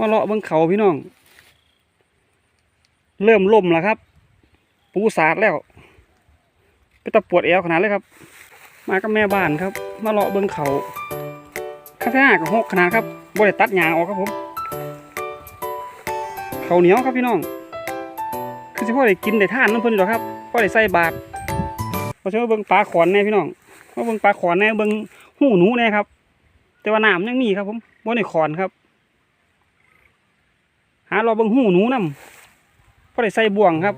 มาะเบิ่งเขาพี่น้อง เริ่มล่มแล้วครับ ปูสาดแล้วไปตะปวดเอวขนาดเลยครับ มากับแม่บ้านครับ มาเลาะเบิ่งเขาข้างหน้ากับหกขนาดครับบ่ได้ตัดหญ้าออกครับผมเขาเหนียวครับพี่น้อง คือสิพ่อได้กินได้ท่านน้ำเพิ่นอยู่หรอครับพ่อได้ใส่บาตรเพราะฉะนั้นเบิ่งปลาขอนแน่พี่น้องมาเบิ่งปลาขอนแน่เบิ่งหูหนูแน่ครับ แต่ว่าน้ำยังมีครับผมบ่ได้ขอนครับาเราบิ่งหูหนูนํพ่อได้ใส่บ่วงครับ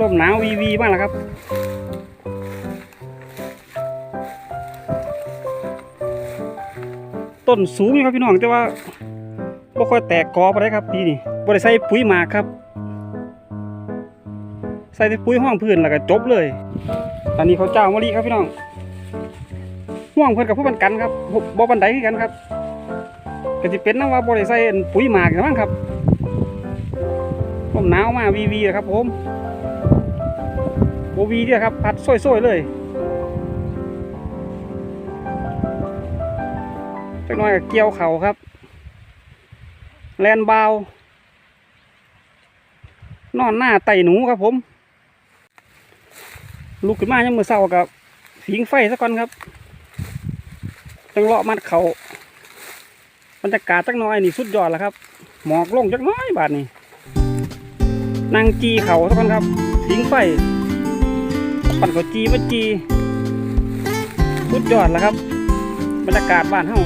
ลมหนาววีวีมากแล้วครับ ต้นสูงอยู่ครับพี่น้องแต่ว่าบ่ค่อยแตกกอไปได้ครับปีนี้บ่ได้ใส่ปุ๋ยหมากครับ ใส่แต่ปุ๋ยห้องพื้นแล้วก็จบเลย อันนี้เขาเจ้ามะลิครับพี่น้องห่วงเพิ่นกับพวกมันกันครับบ่บ่บันไดคือกันครับก็สิเป็นนะว่าบ่ได้ใส่ปุ๋ยหมากนะมั้งครับลมหนาวมาวีวีอะครับผมโบวีเนี่ยครับ พัดส้อยๆเลย จักหน่อยกับเกี่ยวเขาครับ แลนเบานอนหน้าไต่หนูครับผม ลุกขึ้นมายังมือเศร้ากับผิงไฟสักก่อนครับ จังเลาะมัดเขาบรรยากาศจักหน้อยนี่สุดยอดแล้วครับ หมอกลงจักหน้อยบาดนี้นั่งจีเขาสักก่อนครับผิงไฟ ปั่นข้าวจีมาจี สุดยอดแล้วครับ บรรยากาศบ้านเฮา